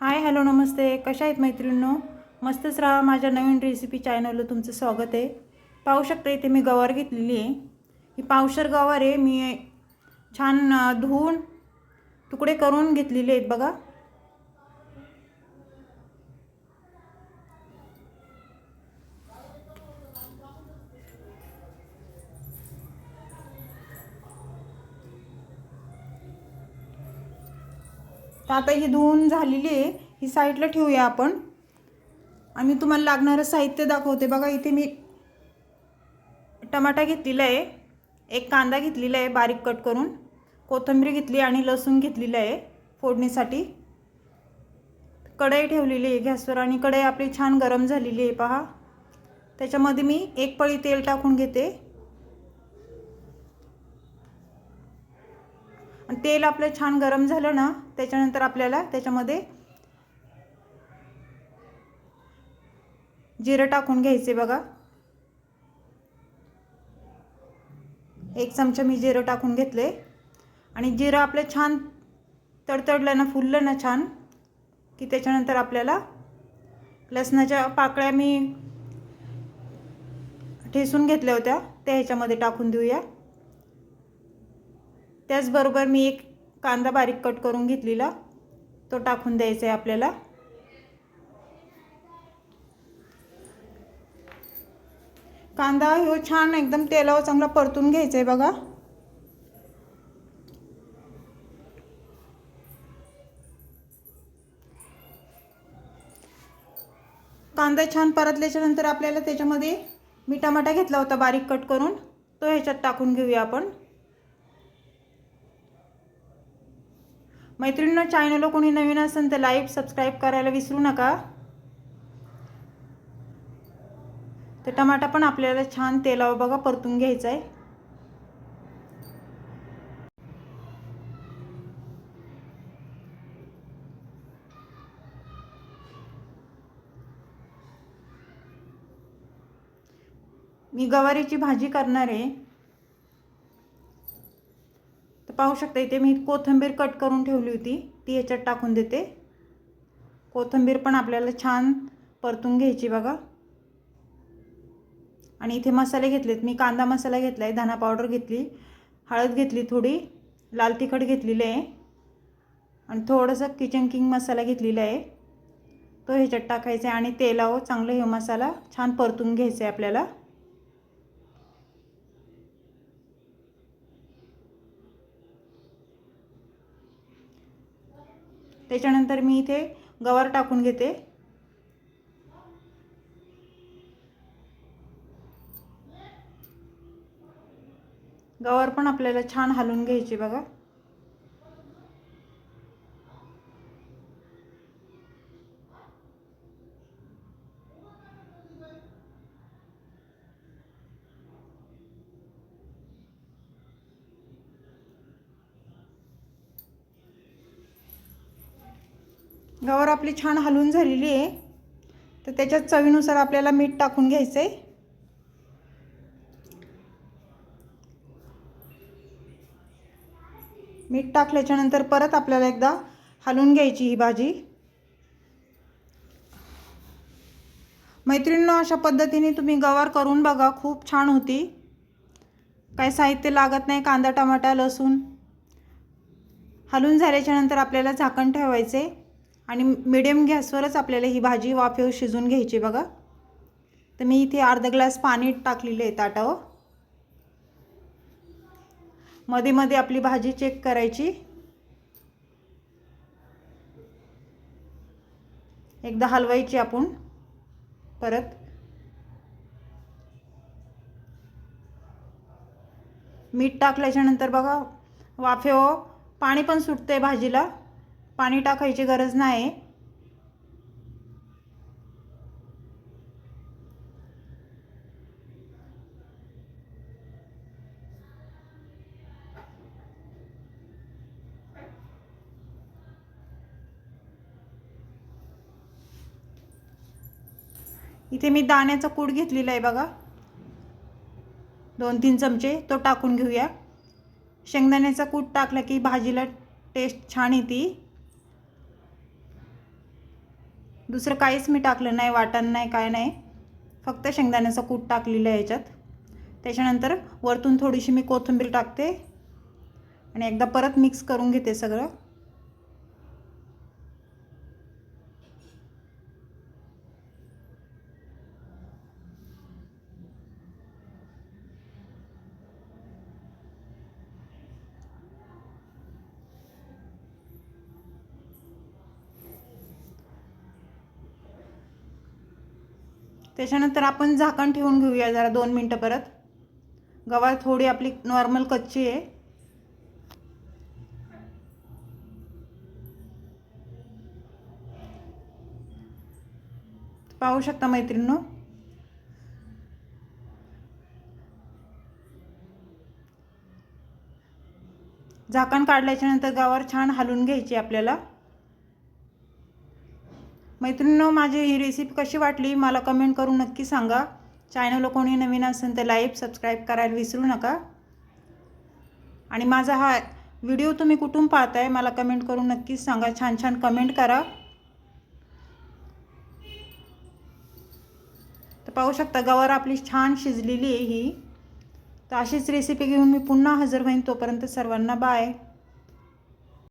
Hi hello नमस्ते. कशा आहेत मैत्रिणींनो? मस्तच राहा. माझ्या नवीन रेसिपी चॅनलला तुमचं स्वागत आहे. पाहू शकता इथे मी गवार घेतलेली आहे. ही पावशर गवार आहे. मी छान धुवून तुकडे करून घेतलेले आहेत बघा. तर आता ही धुवून झालेली आहे. ही साईडला ठेवूया आपण. आम्ही तुम्हाला लागणारं साहित्य दाखवते. बघा इथे मी टमाटा घेतलेला आहे. एक कांदा घेतलेला आहे बारीक कट करून. कोथिंबीर घेतली आणि लसूण घेतलेलं आहे फोडणीसाठी. कढई ठेवलेली आहे गॅसवर आणि कढई आपली छान गरम झालेली आहे पहा. त्याच्यामध्ये मी एक पळी तेल टाकून घेते. तेल आपलं छान गरम झालं ना त्याच्यानंतर आपल्याला त्याच्यामध्ये जिरं टाकून घ्यायचे बघा. एक चमचा मी जिरं टाकून घेतले. आणि जिरं आपलं छान तडतडलं ना फुललं ना छान की त्याच्यानंतर आपल्याला लसणाच्या पाकळ्या मी ठेसून घेतल्या होत्या त्या ह्याच्यामध्ये टाकून देऊया. त्याचबरोबर मी एक कांदा बारीक कट करून घेतलेला तो टाकून द्यायचा आहे आपल्याला. कांदा ह्यो छान एकदम तेलावर चांगला परतून घ्यायचा आहे बघा. कांदा छान परतल्याच्या नंतर आपल्याला त्याच्यामध्ये मी टमाटा घेतला होता बारीक कट करून तो ह्याच्यात टाकून घेऊया आपण. मैत्रिणींना चॅनलला कोणी नवीन असेल तर लाईक सबस्क्राईब करायला विसरू नका. तर टमाटा पण आपल्याला छान तेलावर बघा परतून घ्यायचा आहे मी गवारीची भाजी करणार आहे. तर पाहू शकता इथे मी कोथिंबीर कट करून ठेवली होती. ती ह्याच्यात टाकून देते. कोथिंबीर पण आपल्याला छान परतून घ्यायची बघा. आणि इथे मसाले घेतलेत. मी कांदा मसाला घेतला आहे धना पावडर घेतली हळद घेतली थोडी लाल तिखट घेतलेली आहे. आणि थोडंसं किचन किंग मसाला घेतलेला आहे. तो ह्याच्यात टाकायचा आहे आणि तेलावर चांगलं हे मसाला छान परतून घ्यायचा आहे आपल्याला. त्याच्यानंतर मी इथे गवार टाकून घेते. गवार पण आपल्याला छान हलवून घ्यायची बघा. गवार आपली छान हलवून झालेली आहे. तर त्याच्यात चवीनुसार आपल्याला मीठ टाकून घ्यायचं आहे मीठ टाकल्याच्यानंतर परत आपल्याला एकदा हलवून घ्यायची ही भाजी. मैत्रिणींनो अशा पद्धतीने तुम्ही गवार करून बघा खूप छान होती. काय साहित्य लागत नाही कांदा टमाटा लसूण. हलून झाल्याच्यानंतर आपल्याला झाकण ठेवायचे आणि मिडियम गॅसवरच आपल्याला ही भाजी वाफेवर शिजून घ्यायची बघा. तर मी इथे अर्धा ग्लास पाणी टाकलेले आहे ताटावर. मध्ये मध्ये आपली भाजी चेक करायची. एकदा हलवायची आपण. परत. मीठ टाकल्याच्यानंतर बघा वाफेव हो, पाणी पण सुटते भाजीला. पाणी टाकायची गरज नाही इथे मी दाण्याचा कूड घेतलेला आहे बघा. दोन तीन चमचे तो टाकून घेऊया. शेंगदाण्याचा कूट टाकला की भाजीला टेस्ट छान येते. दुसरं काहीच मी टाकलं नाही वाटण नाही काय नाही. फक्त शेंगदाण्याचं कूट टाकलेलं आहे याच्यात. त्याच्यानंतर वरतून थोडीशी मी कोथिंबीर टाकते आणि एकदा परत मिक्स करून घेते सगळं. त्याच्यानंतर आपण झाकण ठेवून घेऊया जरा दोन मिनटं परत. गवार थोडी आपली नॉर्मल कच्ची आहे. पाहू शकता मैत्रिणींनो? झाकण काढल्याच्यानंतर गावावर छान हलवून घ्यायची आपल्याला. मैत्रिणींनो माझी ही रेसिपी कशी वाटली मला कमेंट करून नक्की सांगा. चॅनल कोणी नवीन असेल तर लाईक सबस्क्राईब करायला विसरू नका. आणि माझा हा व्हिडिओ तुम्ही कुठून पाहताय मला कमेंट करून नक्कीच सांगा. छान छान कमेंट करा. तर पाहू शकता गवार आपली छान शिजलेली आहे ही. तर अशीच रेसिपी घेऊन मी पुन्हा हजर होईन तोपर्यंत सर्वांना बाय